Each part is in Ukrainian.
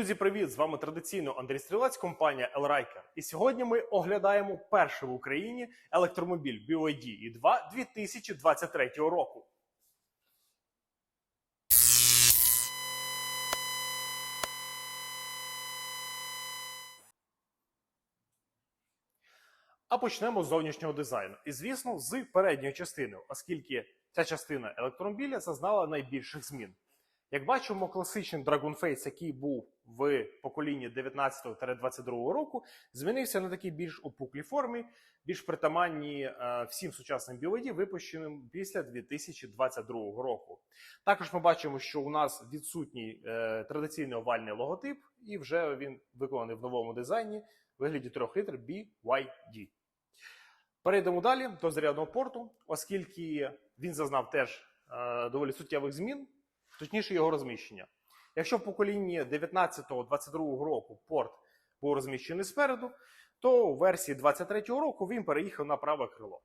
Друзі, привіт! З вами традиційно Андрій Стрілець, компанія Elriker. І сьогодні ми оглядаємо перший в Україні електромобіль BYD i2 2023 року. А почнемо з зовнішнього дизайну. І, звісно, з передньої частини, оскільки ця частина електромобіля зазнала найбільших змін. Як бачимо, класичний Dragon Face, який був в поколінні 19-22 року, змінився на такій більш опуклій формі, більш притаманні е, всім сучасним BYD, випущеним після 2022 року. Також ми бачимо, що у нас відсутній е, традиційний овальний логотип, і вже він виконаний в новому дизайні в вигляді трьох літр BYD. Перейдемо далі до зарядного порту, оскільки він зазнав теж е, доволі суттєвих змін точніше його розміщення. Якщо в поколінні 19-22 року порт був розміщений спереду, то у версії 23-го року він переїхав на праве крило.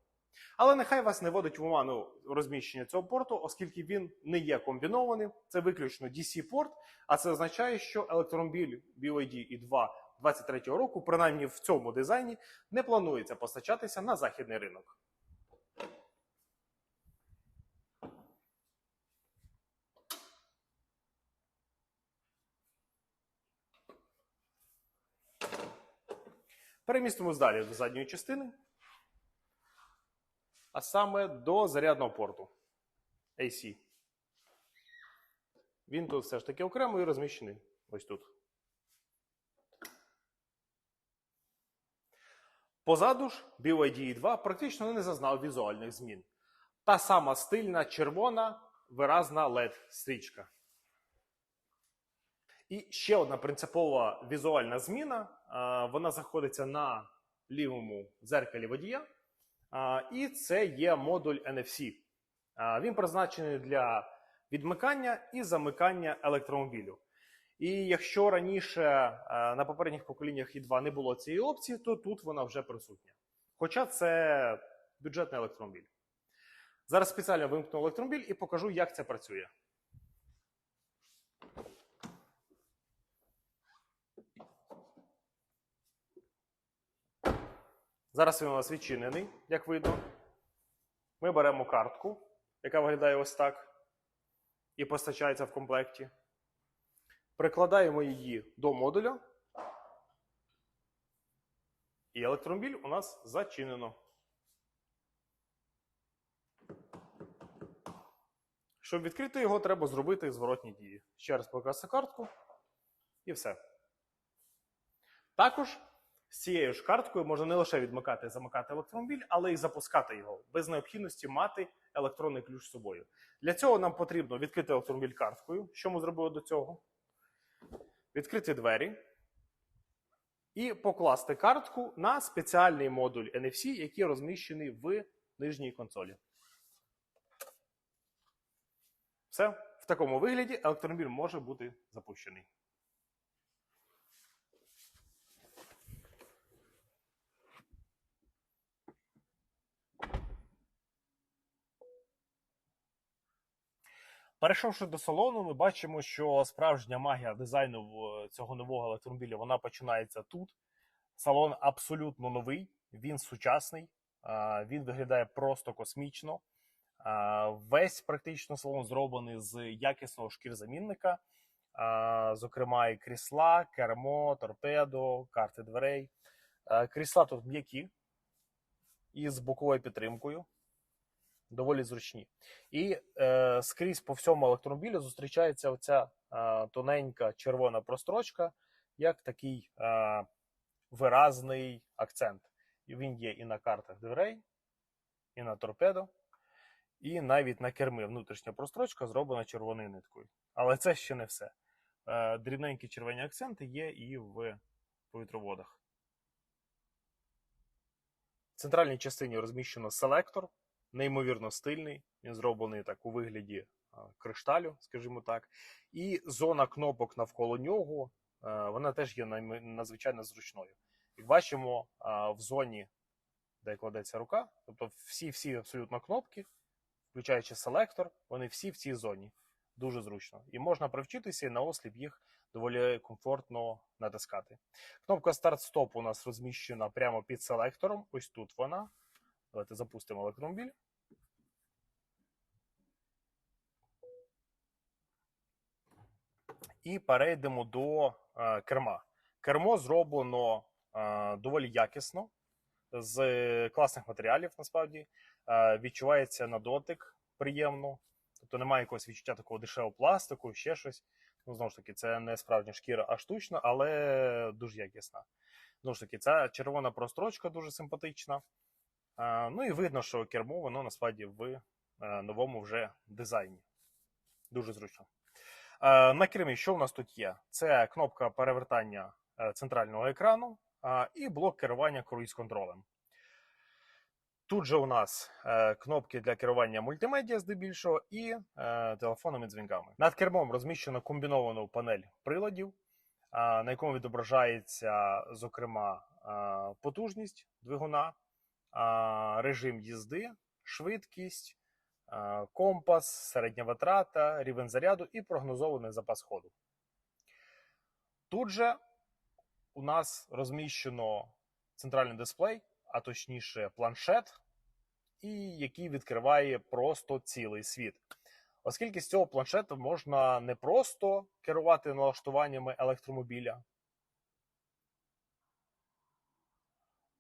Але нехай вас не водить в оману розміщення цього порту, оскільки він не є комбінованим, це виключно DC-порт, а це означає, що електромобіль BYD i2 23-го року, принаймні в цьому дизайні, не планується постачатися на західний ринок. Перемістимось далі до задньої частини, а саме до зарядного порту AC. Він тут все ж таки окремо і розміщений ось тут. Позаду ж BYD 2 практично не зазнав візуальних змін. Та сама стильна червона виразна LED-стрічка. І ще одна принципова візуальна зміна. Вона знаходиться на лівому дзеркалі водія. І це є модуль NFC. Він призначений для відмикання і замикання електромобілю. І якщо раніше на попередніх поколіннях і2 не було цієї опції, то тут вона вже присутня. Хоча це бюджетний електромобіль. Зараз спеціально вимкну електромобіль і покажу, як це працює. Зараз він у нас відчинений, як видно. Ми беремо картку, яка виглядає ось так, і постачається в комплекті. Прикладаємо її до модуля. І електромобіль у нас зачинено. Щоб відкрити його, треба зробити зворотні дії. Ще раз покласти картку і все. Також з цією ж карткою можна не лише відмикати і замикати електромобіль, але й запускати його без необхідності мати електронний ключ з собою. Для цього нам потрібно відкрити електромобіль карткою, що ми зробили до цього. Відкрити двері і покласти картку на спеціальний модуль NFC, який розміщений в нижній консолі. Все, в такому вигляді електромобіль може бути запущений. Перейшовши до салону, ми бачимо, що справжня магія дизайну цього нового електромобіля вона починається тут. Салон абсолютно новий, він сучасний, він виглядає просто космічно. Весь практично салон зроблений з якісного шкірзамінника, зокрема, і крісла, кермо, торпедо, карти дверей. Крісла тут м'які і з боковою підтримкою. Доволі зручні. І е, скрізь по всьому електромобілю зустрічається оця е, тоненька червона прострочка, як такий е, виразний акцент. Він є і на картах дверей, і на торпедо, і навіть на керми. Внутрішня прострочка зроблена червоною ниткою. Але це ще не все. Е, дрібненькі червоні акценти є і в повітроводах. В центральній частині розміщено селектор неймовірно стильний. Він зроблений так у вигляді кришталю, скажімо так. І зона кнопок навколо нього е, вона теж є надзвичайно зручною. Як бачимо, в зоні, де кладеться рука, тобто всі-всі абсолютно кнопки, включаючи селектор, вони всі в цій зоні. Дуже зручно. І можна привчитися і наосліп їх доволі комфортно натискати. Кнопка старт-стоп у нас розміщена прямо під селектором. Ось тут вона. Давайте запустимо електромобіль. І перейдемо до е, керма. Кермо зроблено е, доволі якісно, з класних матеріалів, насправді. Е, відчувається на дотик приємно. Тобто немає якогось відчуття такого дешевого пластику, ще щось. Ну, знову ж таки, це не справжня шкіра, а штучна, але дуже якісна. Знову ж таки, ця червона прострочка дуже симпатична. Е, ну і видно, що кермо воно насправді в е, новому вже дизайні. Дуже зручно. Е, На кермі, що в нас тут є? Це кнопка перевертання е, центрального екрану і блок керування круїз-контролем. Тут же у нас е, кнопки для керування мультимедіа здебільшого і е, телефонними дзвінками. Над кермом розміщено комбіновану панель приладів, на якому відображається, зокрема, потужність двигуна, режим їзди, швидкість, компас, середня витрата, рівень заряду і прогнозований запас ходу. Тут же у нас розміщено центральний дисплей, а точніше планшет, і який відкриває просто цілий світ. Оскільки з цього планшету можна не просто керувати налаштуваннями електромобіля,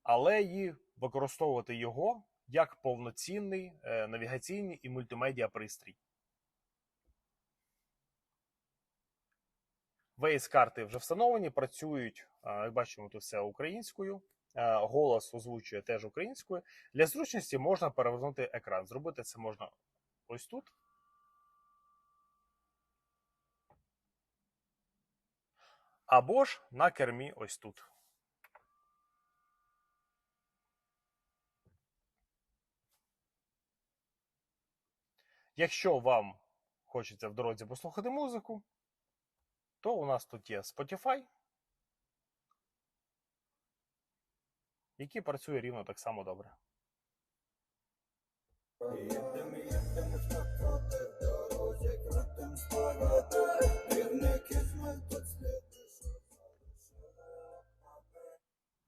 але і використовувати його як повноцінний е, навігаційний і мультимедіа пристрій. Waze карти вже встановлені, працюють, як бачимо, тут все українською. Е, Голос озвучує теж українською. Для зручності можна перевернути екран. Зробити це можна ось тут. Або ж на кермі ось тут. Якщо вам хочеться в дорозі послухати музику, то у нас тут є Spotify, який працює рівно так само добре.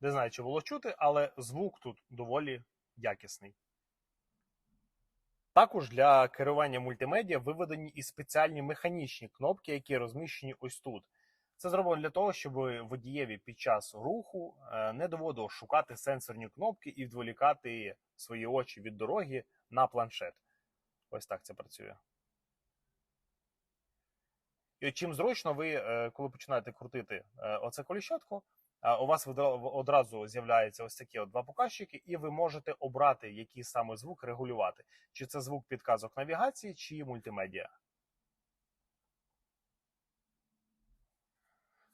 Не знаю, чи було чути, але звук тут доволі якісний. Також для керування мультимедіа виведені і спеціальні механічні кнопки, які розміщені ось тут. Це зроблено для того, щоб водієві під час руху е, не доводило шукати сенсорні кнопки і відволікати свої очі від дороги на планшет. Ось так це працює. І чим зручно ви, е, коли починаєте крутити е, оце коліщатко, а, у вас одразу з'являються ось такі от два показчики, і ви можете обрати, який саме звук регулювати. Чи це звук підказок навігації, чи мультимедіа.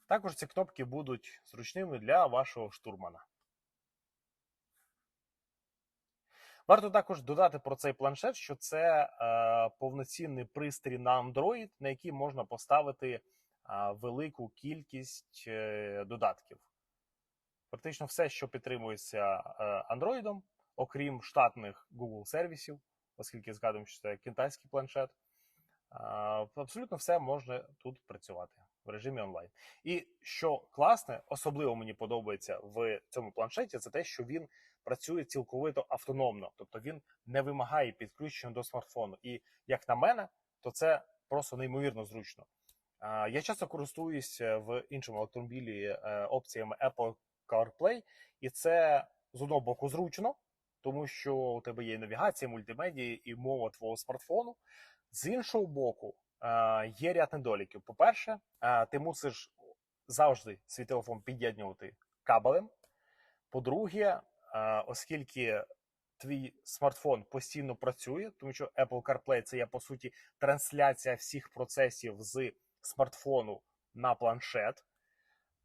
Також ці кнопки будуть зручними для вашого штурмана. Варто також додати про цей планшет, що це е, повноцінний пристрій на Android, на який можна поставити е, велику кількість е, додатків. Практично все, що підтримується е, Android, окрім штатних Google сервісів, оскільки згадуємо, що це китайський планшет. е, Абсолютно все може тут працювати в режимі онлайн. І що класне, особливо мені подобається в цьому планшеті, це те, що він працює цілковито автономно, тобто він не вимагає підключення до смартфону. І як на мене, то це просто неймовірно зручно. Я часто користуюсь е, в іншому автомобілі е, опціями Apple CarPlay, і це з одного боку зручно, тому що у тебе є навігація, мультимедія і мова твого смартфону. З іншого боку, е, є ряд недоліків. По-перше, е, ти мусиш завжди свій телефон під'єднувати кабелем. По-друге, е, оскільки твій смартфон постійно працює, тому що Apple CarPlay це є по суті трансляція всіх процесів з смартфону на планшет.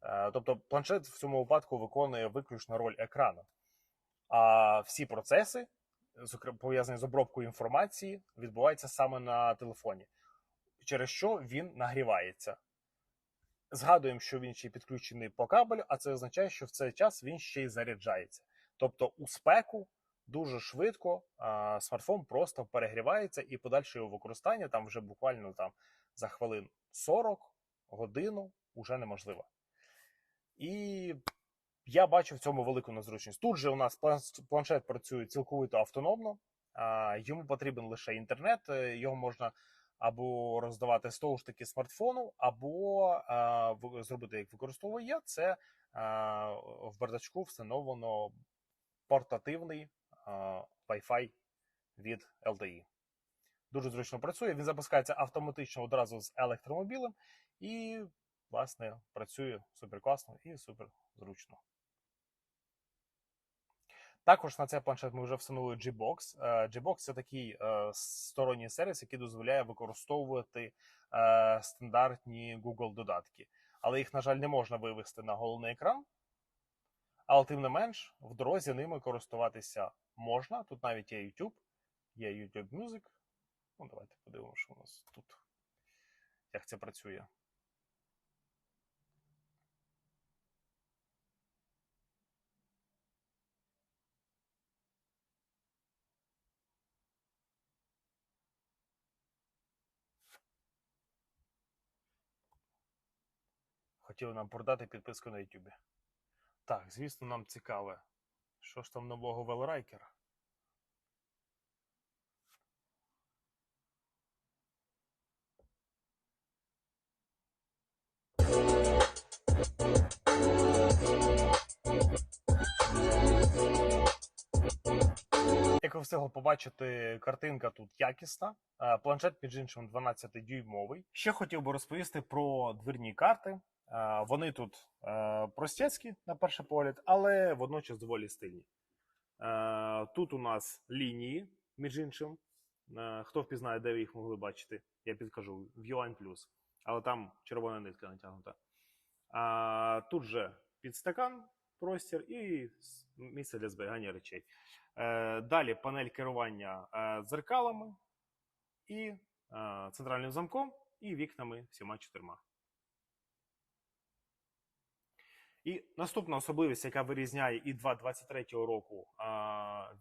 Е, Тобто планшет в цьому випадку виконує виключно роль екрану. А всі процеси, пов'язані з обробкою інформації, відбуваються саме на телефоні, через що він нагрівається. Згадуємо, що він ще підключений по кабелю, а це означає, що в цей час він ще й заряджається. Тобто у спеку дуже швидко а, смартфон просто перегрівається і подальше його використання там вже буквально там за хвилин 40, годину уже неможлива. І я бачу в цьому велику незручність. Тут же у нас планшет працює цілковито автономно, йому потрібен лише інтернет, е, його можна або роздавати з того ж таки смартфону, або зробити, як використовую я, це в бардачку встановлено портативний Wi-Fi від LTE. Дуже зручно працює. Він запускається автоматично одразу з електромобілем і, власне, працює супер класно і супер зручно. Також на цей планшет ми вже встановили Gbox. Е, Gbox це такий е, сторонній сервіс, який дозволяє використовувати е, стандартні Google додатки. Але їх, на жаль, не можна вивести на головний екран. Але тим не менш, в дорозі ними користуватися можна. Тут навіть є YouTube, є YouTube Music. Ну, давайте подивимося, що у нас тут. Як це працює. Хотіли нам продати підписку на YouTube. Так, звісно, нам цікаве. Що ж там нового Велрайкера? Як ви встигли побачити, картинка тут якісна. Е, Планшет, між іншим, 12-дюймовий. Ще хотів би розповісти про двірні карти. Е, Вони тут е, простецькі, на перший погляд, але водночас доволі стильні. Е, Тут у нас лінії, між іншим. Хто впізнає, де ви їх могли бачити, я підкажу в Uline+. Але там червона нитка натягнута. А, тут же підстакан, простір і місце для зберігання речей. Далі панель керування дзеркалами і центральним замком, і вікнами всіма чотирма. І наступна особливість, яка вирізняє і 2.23 року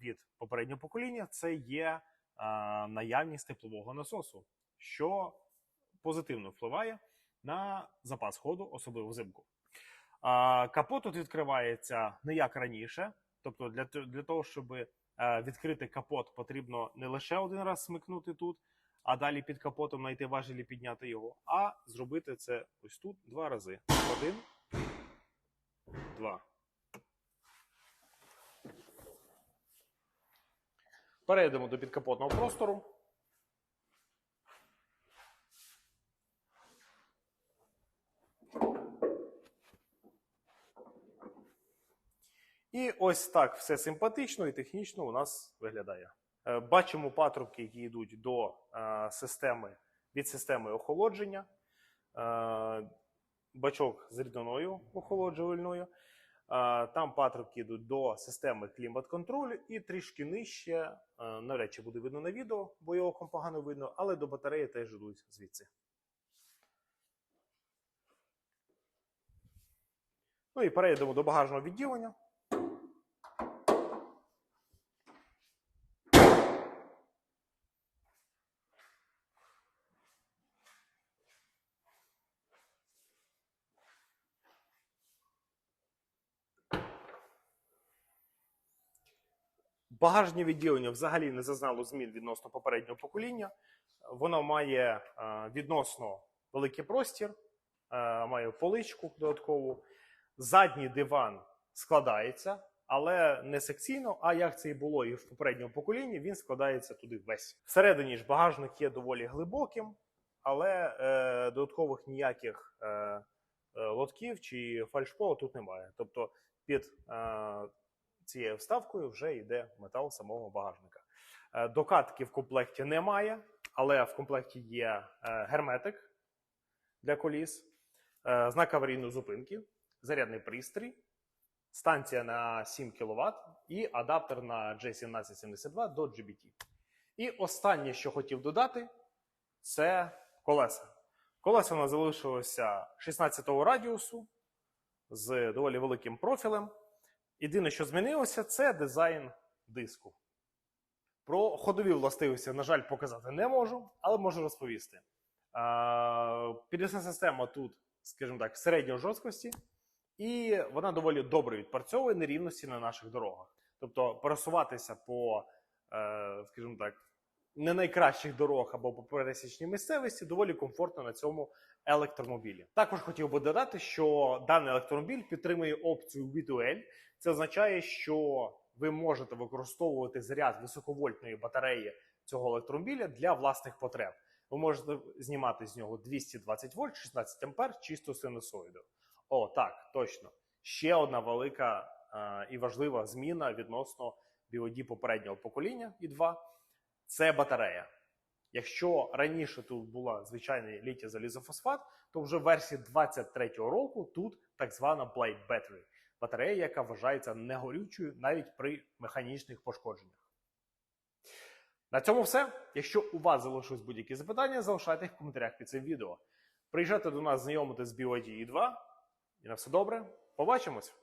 від попереднього покоління, це є наявність теплового насосу, що позитивно впливає на запас ходу, особливо взимку. Капот тут відкривається не як раніше. Тобто, для, для того, щоб е, відкрити капот, потрібно не лише один раз смикнути тут, а далі під капотом знайти важелі підняти його, а зробити це ось тут два рази. Один, два. Перейдемо до підкапотного простору. І ось так все симпатично і технічно у нас виглядає. Е, Бачимо патрубки, які йдуть до е, системи від системи охолодження. Бачок з рідиною охолоджувальною. Там патрубки йдуть до системи клімат-контролю і трішки нижче, е, навряд чи буде видно на відео, бо його погано видно, але до батареї теж йдуть звідси. Ну і перейдемо до багажного відділення. Багажне відділення взагалі не зазнало змін відносно попереднього покоління. Воно має е, відносно великий простір, е, має поличку додаткову. Задній диван складається, але не секційно. А як це і було і в попередньому поколінні, він складається туди весь. Всередині ж багажник є доволі глибоким, але е, додаткових ніяких е, е, лотків чи фальшпола тут немає. Тобто під цією вставкою вже йде метал самого багажника. Е, Докатки в комплекті немає, але в комплекті є е, герметик для коліс, е, знак аварійної зупинки, зарядний пристрій, станція на 7 кВт і адаптер на J1772 до GBT. І останнє, що хотів додати, це колеса. Колеса у нас залишилося 16-го радіусу з доволі великим профілем. Єдине, що змінилося, це дизайн диску. Про ходові властивості, на жаль, показати не можу, але можу розповісти. Підвісна система тут скажімо так, середньої жорсткості, і вона доволі добре відпрацьовує нерівності на наших дорогах. Тобто пересуватися по, е, скажімо так, не найкращих дорог або по пересічній місцевості доволі комфортно на цьому електромобілі. Також хотів би додати, що даний електромобіль підтримує опцію V2L. Це означає, що ви можете використовувати заряд високовольтної батареї цього електромобіля для власних потреб. Ви можете знімати з нього 220 вольт, 16 ампер чисто синусоїду. О, так, точно. Ще одна велика е, і важлива зміна відносно BOD попереднього покоління і 2 це батарея. Якщо раніше тут була звичайний літій залізофосфат, то вже в версії 23-го року тут так звана Blade Battery – батарея, яка вважається негорючою навіть при механічних пошкодженнях. На цьому все. Якщо у вас залишились будь-які запитання, залишайте їх в коментарях під цим відео. Приїжджайте до нас знайомитись з BYD E2. І на все добре. Побачимось!